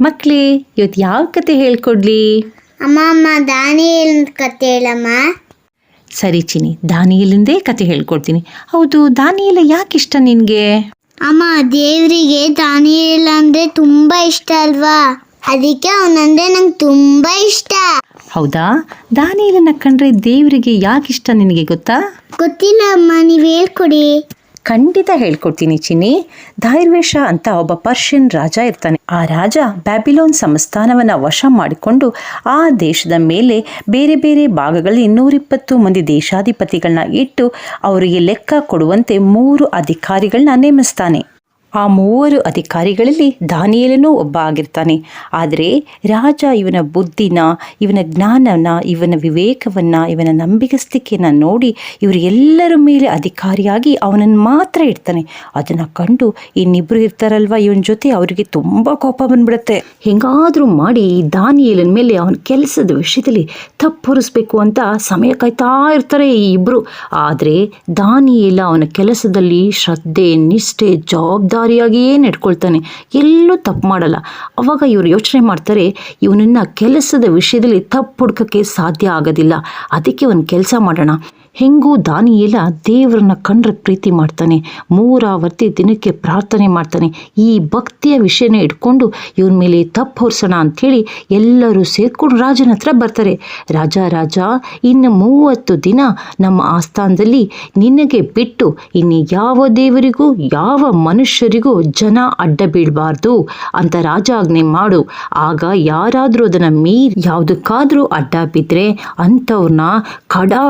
ಮಕ್ಕಳೇ ಇವತ್ತು ಯಾವ ಕತೆ ಹೇಳ್ಕೊಡ್ಲಿ? ಅಮ್ಮ ಅಮ್ಮ ದಾನಿಯಲ್ ಕತೆ ಹೇಳಮ್ಮ. ಸರಿ ಚಿನಿ ದಾನಿಯಲ್ಲಿಂದೇ ಕತೆ ಹೇಳ್ಕೊಡ್ತೀನಿ. ಹೌದು ದಾನಿಯಲ್ಲ ಯಾಕೆ ಇಷ್ಟ ನಿನಗೆ? ಅಮ್ಮ ದೇವರಿಗೆ ದಾನಿಯಲ್ ಅಂದ್ರೆ ತುಂಬಾ ಇಷ್ಟ ಅಲ್ವಾ? ಅದಕ್ಕೆ ಅವನಂದ್ರೆ ನಂಗೆ ತುಂಬಾ ಇಷ್ಟ. ಹೌದಾ? ದಾನಿಯಲನ್ನ ಕಂಡ್ರೆ ದೇವರಿಗೆ ಯಾಕೆ ಇಷ್ಟ ನಿನಗೆ ಗೊತ್ತಾ? ಗೊತ್ತಿಲ್ಲ ಅಮ್ಮ ನೀವು ಹೇಳ್ಕೊಡಿ. ಖಂಡಿತ ಹೇಳ್ಕೊಡ್ತೀನಿ ಚಿನ್ನಿ. ಧೈರ್ವೇಶ ಅಂತ ಒಬ್ಬ ಪರ್ಷಿಯನ್ ರಾಜ ಇರ್ತಾನೆ. ಆ ರಾಜ ಬ್ಯಾಬಿಲೋನ್ ಸಂಸ್ಥಾನವನ್ನು ವಶ ಮಾಡಿಕೊಂಡು ಆ ದೇಶದ ಮೇಲೆ ಬೇರೆ ಬೇರೆ ಭಾಗಗಳಲ್ಲಿ ನೂರಿಪ್ಪತ್ತು ಮಂದಿ ದೇಶಾಧಿಪತಿಗಳನ್ನ ಇಟ್ಟು ಅವರಿಗೆ ಲೆಕ್ಕ ಕೊಡುವಂತೆ ಮೂರು ಅಧಿಕಾರಿಗಳನ್ನ ನೇಮಿಸ್ತಾನೆ. ಆ ಮೂವರು ಅಧಿಕಾರಿಗಳಲ್ಲಿ ದಾನಿಯೇಲನೂ ಒಬ್ಬ ಆಗಿರ್ತಾನೆ ಆದರೆ ರಾಜ ಇವನ ಬುದ್ಧಿನ, ಇವನ ಜ್ಞಾನನ, ಇವನ ವಿವೇಕವನ್ನ, ಇವನ ನಂಬಿಗಸ್ತಿಕೆಯನ್ನು ನೋಡಿ ಇವರು ಎಲ್ಲರ ಮೇಲೆ ಅಧಿಕಾರಿಯಾಗಿ ಅವನನ್ನು ಮಾತ್ರ ಇಡ್ತಾನೆ. ಅದನ್ನು ಕಂಡು ಇನ್ನಿಬ್ರು ಇರ್ತಾರಲ್ವ ಇವನ ಜೊತೆ, ಅವರಿಗೆ ತುಂಬ ಕೋಪ ಬಂದ್ಬಿಡುತ್ತೆ. ಹೇಗಾದರೂ ಮಾಡಿ ದಾನಿಯೇಲನ ಮೇಲೆ ಅವನ ಕೆಲಸದ ವಿಷಯದಲ್ಲಿ ತಪ್ಪು ಹೊರಿಸ್ಬೇಕು ಅಂತ ಸಮಯ ಕಾಯ್ತಾ ಇರ್ತಾರೆ ಈ ಇಬ್ಬರು ಆದರೆ ದಾನಿಯೇಲ ಅವನ ಕೆಲಸದಲ್ಲಿ ಶ್ರದ್ಧೆ, ನಿಷ್ಠೆ ಜವಾಬ್ದಾರಿಯಾಗಿಯೇ ನಡ್ಕೊಳ್ತಾನೆ ಎಲ್ಲೂ ತಪ್ಪು ಮಾಡಲ್ಲ. ಅವಾಗ ಇವರು ಯೋಚನೆ ಮಾಡ್ತಾರೆ, ಇವನನ್ನ ಕೆಲಸದ ವಿಷಯದಲ್ಲಿ ತಪ್ಪು ಹುಡ್ಕಕ್ಕೆ ಸಾಧ್ಯ ಆಗೋದಿಲ್ಲ. ಅದಕ್ಕೆ ಒಂದು ಕೆಲಸ ಮಾಡೋಣ. ಹೆಂಗೂ ದಾನಿಯೆಲ್ಲ ದೇವರನ್ನ ಕಂಡ್ರೆ ಪ್ರೀತಿ ಮಾಡ್ತಾನೆ, ಮೂರಾವರ್ತಿ ದಿನಕ್ಕೆ ಪ್ರಾರ್ಥನೆ ಮಾಡ್ತಾನೆ. ಈ ಭಕ್ತಿಯ ವಿಷಯನ ಇಟ್ಕೊಂಡು ಇವನ ಮೇಲೆ ತಪ್ಪು ಹೊರಿಸೋಣ ಅಂಥೇಳಿ ಎಲ್ಲರೂ ಸೇರ್ಕೊಂಡು ರಾಜನ ಹತ್ರ ಬರ್ತಾರೆ. ರಾಜ ರಾಜ, ಇನ್ನು ಮೂವತ್ತು ದಿನ ನಮ್ಮ ಆಸ್ಥಾನದಲ್ಲಿ ನಿನಗೆ ಬಿಟ್ಟು ಇನ್ನು ಯಾವ ದೇವರಿಗೂ, ಯಾವ ಮನುಷ್ಯರಿಗೂ ಜನ ಅಡ್ಡ ಬೀಳಬಾರ್ದು ಅಂತ ರಾಜಾಜ್ಞೆ ಮಾಡು. ಆಗ ಯಾರಾದರೂ ಅದನ್ನು ಮೀರಿ, ಯಾವುದಕ್ಕಾದರೂ ಅಡ್ಡ ಬಿದ್ದರೆ ಅಂಥವ್ರನ್ನ ಖಡಾ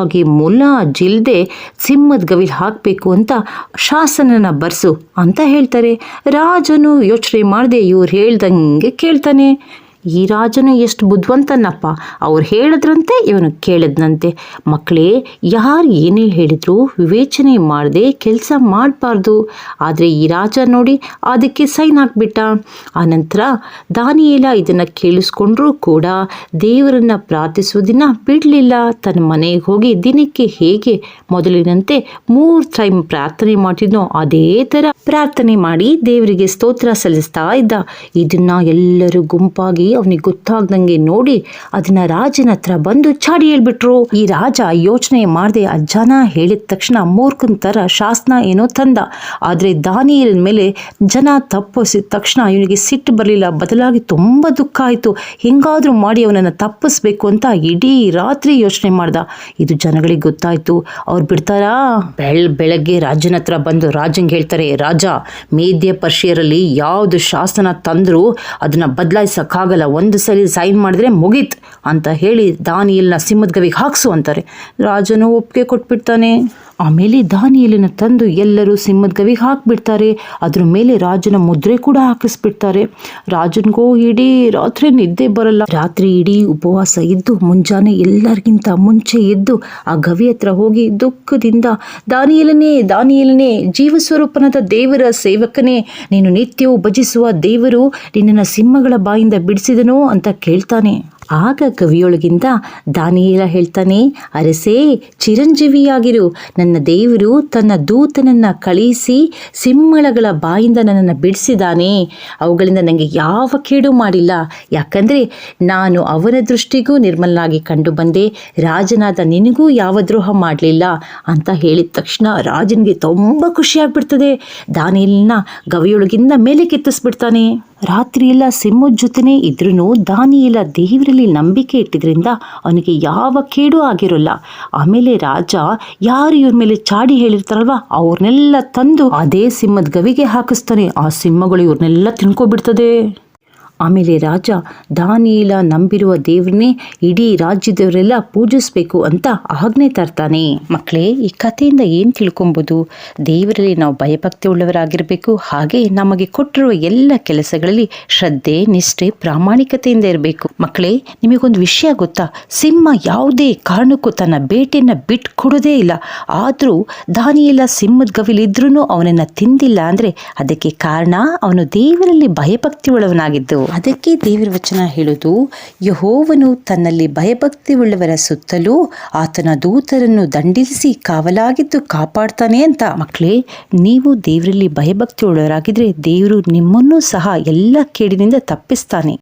ಖಂಡಿತವಾಗಿ ಮುಲ್ಲಾ ಜಿಲ್ದೆ ಸಿಂಹದ ಗವಿಲ್ ಹಾಕಬೇಕು ಅಂತ ಶಾಸನನ ಬರ್ಸು ಅಂತ ಹೇಳ್ತಾರೆ. ರಾಜನು ಯೋಚನೆ ಮಾಡದೆ ಇವ್ರು ಹೇಳ್ದಂಗೆ ಕೇಳ್ತಾನೆ. ಈ ರಾಜನು ಎಷ್ಟು ಬುದ್ಧಿವಂತನಪ್ಪ. ಅವ್ರು ಹೇಳಿದ್ರಂತೆ, ಇವನು ಕೇಳಿದ್ನಂತೆ. ಮಕ್ಕಳೇ, ಯಾರು ಏನೇ ಹೇಳಿದ್ರು ವಿವೇಚನೆ ಮಾಡದೆ ಕೆಲಸ ಮಾಡಬಾರ್ದು. ಆದರೆ ಈ ರಾಜ ನೋಡಿ ಅದಕ್ಕೆ ಸೈನ್ ಹಾಕ್ಬಿಟ್ಟ. ಆನಂತರ ದಾನಿಯೇಲ ಇದನ್ನು ಕೇಳಿಸ್ಕೊಂಡ್ರೂ ಕೂಡ ದೇವರನ್ನು ಪ್ರಾರ್ಥಿಸುವುದನ್ನು ಬಿಡಲಿಲ್ಲ. ತನ್ನ ಮನೆಗೆ ಹೋಗಿ ದಿನಕ್ಕೆ ಹೇಗೆ ಮೊದಲಿನಂತೆ ಮೂರು ಟೈಮ್ ಪ್ರಾರ್ಥನೆ ಮಾಡ್ತಿದ್ನೋ ಅದೇ ಥರ ಪ್ರಾರ್ಥನೆ ಮಾಡಿ ದೇವರಿಗೆ ಸ್ತೋತ್ರ ಸಲ್ಲಿಸ್ತಾ ಇದ್ದ. ಇದನ್ನ ಎಲ್ಲರೂ ಗುಂಪಾಗಿ ಅವನಿಗೆ ಗೊತ್ತಾಗ್ದಂಗೆ ನೋಡಿ ಅದನ್ನ ರಾಜನ ಹತ್ರ ಬಂದು ಚಾಡಿ ಹೇಳ್ಬಿಟ್ರು. ಈ ರಾಜ ಯೋಚನೆ ಮಾಡದೆ ಅಜ್ಜನ ಜನ ಹೇಳಿದ ತಕ್ಷಣ ಮೂರ್ಖನ್ ತರ ಶಾಸನ ಏನೋ ತಂದ. ಆದರೆ ದಾನಿಯಲ್ ಮೇಲೆ ಜನ ತಪ್ಪಿಸಿದ ತಕ್ಷಣ ಇವನಿಗೆ ಸಿಟ್ಟು ಬರಲಿಲ್ಲ. ಬದಲಾಗಿ ತುಂಬ ದುಃಖ ಆಯಿತು. ಹೆಂಗಾದ್ರೂ ಮಾಡಿ ಅವನನ್ನು ತಪ್ಪಿಸ್ಬೇಕು ಅಂತ ಇಡೀ ರಾತ್ರಿ ಯೋಚನೆ ಮಾಡ್ದ. ಇದು ಜನಗಳಿಗೆ ಗೊತ್ತಾಯ್ತು. ಅವ್ರು ಬಿಡ್ತಾರಾ? ಬೆಳ್, ಬೆಳಗ್ಗೆ ರಾಜನ ಹತ್ರ ಬಂದು ರಾಜಂಗೆ ಹೇಳ್ತಾರೆ, ರಾಜ, ಮೇದ್ಯ ಪರ್ಷಿಯರಲ್ಲಿ ಯಾವುದು ಶಾಸನ ತಂದರೂ ಅದನ್ನ ಬದಲಾಯಿಸೋಕ್ಕಾಗಲ್ಲ. ಒಂದು ಸರಿ ಸೈನ್ ಮಾಡಿದ್ರೆ ಮುಗೀತ್ ಅಂತ ಹೇಳಿ ದಾನಿಯಲ್ನ ಸಿಂಹದ ಗವಿಗೆ ಹಾಕ್ಸು ಅಂತಾರೆ. ರಾಜನು ಒಪ್ಪಿಗೆ ಕೊಟ್ಬಿಡ್ತಾನೆ. ಆಮೇಲೆ ದಾನಿಯಲಿನ ತಂದು ಎಲ್ಲರೂ ಸಿಂಹದ ಗವಿಗೆ ಹಾಕಿಬಿಡ್ತಾರೆ. ಅದ್ರ ಮೇಲೆ ರಾಜನ ಮುದ್ರೆ ಕೂಡ ಹಾಕಿಸ್ಬಿಡ್ತಾರೆ. ರಾಜನಿಗೂ ಇಡೀ ರಾತ್ರಿ ನಿದ್ದೆ ಬರಲ್ಲ. ರಾತ್ರಿ ಇಡೀ ಉಪವಾಸ ಇದ್ದು, ಮುಂಜಾನೆ ಎಲ್ಲರಿಗಿಂತ ಮುಂಚೆ ಎದ್ದು, ಆ ಗವಿ ಹತ್ರ ಹೋಗಿ ದುಃಖದಿಂದ, ದಾನಿಯಲನೇ ದಾನಿಯಲನೇ, ಜೀವಸ್ವರೂಪನಾದ ದೇವರ ಸೇವಕನೇ, ನೀನು ನಿತ್ಯವೂ ಭಜಿಸುವ ದೇವರು ನಿನ್ನನ್ನು ಸಿಂಹಗಳ ಬಾಯಿಂದ ಬಿಡಿಸಿದನೋ ಅಂತ ಕೇಳ್ತಾನೆ. ಆಗ ಕವಿಯೊಳಗಿಂದ ದಾನಿಯೇಲ ಹೇಳ್ತಾನೆ, ಅರಸೇ, ಚಿರಂಜೀವಿಯಾಗಿರು. ನನ್ನ ದೇವರು ತನ್ನ ದೂತನನ್ನ ಕಳಿಸಿ ಸಿಂಹಳಗಳ ಬಾಯಿಂದ ನನ್ನನ್ನು ಬಿಡಿಸಿದಾನೆ ಅವುಗಳಿಂದ ನನಗೆ ಯಾವ ಕೇಡು ಮಾಡಿಲ್ಲ. ಯಾಕಂದರೆ ನಾನು ಅವನ ದೃಷ್ಟಿಗೂ ನಿರ್ಮಲನಾಗಿ ಕಂಡು ಬಂದೆ. ರಾಜನಾದ ನಿನಗೂ ಯಾವ ದ್ರೋಹ ಮಾಡಲಿಲ್ಲ ಅಂತ ಹೇಳಿದ ತಕ್ಷಣ ರಾಜನಿಗೆ ತುಂಬ ಖುಷಿಯಾಗ್ಬಿಡ್ತದೆ. ದಾನಿಯಲ್ನ ಗವಿಯೊಳಗಿಂದ ಮೇಲೆ ಕೆತ್ತಿಸ್ಬಿಡ್ತಾನೆ. ರಾತ್ರಿ ಎಲ್ಲ ಸಿಂಹದ ಜೊತೆನೇ ಇದ್ರೂ ದಾನಿಯೆಲ್ಲ ದೇವರಲ್ಲಿ ನಂಬಿಕೆ ಇಟ್ಟಿದ್ರಿಂದ ಅವನಿಗೆ ಯಾವ ಕೇಡು ಆಗಿರೋಲ್ಲ. ಆಮೇಲೆ ರಾಜ ಯಾರು ಇವ್ರ ಮೇಲೆ ಚಾಡಿ ಹೇಳಿರ್ತಾರಲ್ವ ಅವ್ರನ್ನೆಲ್ಲ ತಂದು ಅದೇ ಸಿಂಹದ ಗವಿಗೆ ಹಾಕಿಸ್ತಾನೆ. ಆ ಸಿಂಹಗಳು ಇವ್ರನ್ನೆಲ್ಲ ತಿನ್ಕೊಬಿಡ್ತದೆ. ಆಮೇಲೆ ರಾಜ, ದಾನಿಯೇಲ ನಂಬಿರುವ ದೇವ್ರನ್ನೇ ಇಡೀ ರಾಜ್ಯದವರೆಲ್ಲ ಪೂಜಿಸ್ಬೇಕು ಅಂತ ಆಜ್ಞೆ ತರ್ತಾನೆ. ಮಕ್ಕಳೇ, ಈ ಕಥೆಯಿಂದ ಏನು ತಿಳ್ಕೊಬೋದು? ದೇವರಲ್ಲಿ ನಾವು ಭಯಭಕ್ತಿ ಉಳ್ಳವರಾಗಿರಬೇಕು ಹಾಗೆ ನಮಗೆ ಕೊಟ್ಟಿರುವ ಎಲ್ಲ ಕೆಲಸಗಳಲ್ಲಿ ಶ್ರದ್ಧೆ, ನಿಷ್ಠೆ, ಪ್ರಾಮಾಣಿಕತೆಯಿಂದ ಇರಬೇಕು. ಮಕ್ಕಳೇ, ನಿಮಗೊಂದು ವಿಷಯ ಗೊತ್ತಾ? ಸಿಂಹ ಯಾವುದೇ ಕಾರಣಕ್ಕೂ ತನ್ನ ಬೇಟೆಯನ್ನು ಬಿಟ್ಕೊಡೋದೇ ಇಲ್ಲ. ಆದರೂ ದಾನಿಯೆಲ್ಲ ಸಿಂಹದ ಗವಿಲಿದ್ರೂ ಅವನನ್ನು ತಿಂದಿಲ್ಲ ಅಂದರೆ ಅದಕ್ಕೆ ಕಾರಣ ಅವನು ದೇವರಲ್ಲಿ ಭಯಭಕ್ತಿ ಉಳ್ಳವನಾಗಿದ್ದು ಅದಕ್ಕೆ ದೇವರ ವಚನ ಹೇಳುದು, ಯಹೋವನು ತನ್ನಲ್ಲಿ ಭಯಭಕ್ತಿ ಉಳ್ಳವರ ಸುತ್ತಲೂ ಆತನ ದೂತರನ್ನು ದಂಡಿಸಿ ಕಾವಲಾಗಿದ್ದು ಕಾಪಾಡ್ತಾನೆ ಅಂತ. ಮಕ್ಕಳೇ, ನೀವು ದೇವರಲ್ಲಿ ಭಯಭಕ್ತಿ ಉಳ್ಳವರಾಗಿದ್ರೆ ದೇವರು ನಿಮ್ಮನ್ನೂ ಸಹ ಎಲ್ಲ ಕೇಡಿನಿಂದ ತಪ್ಪಿಸ್ತಾನೆ.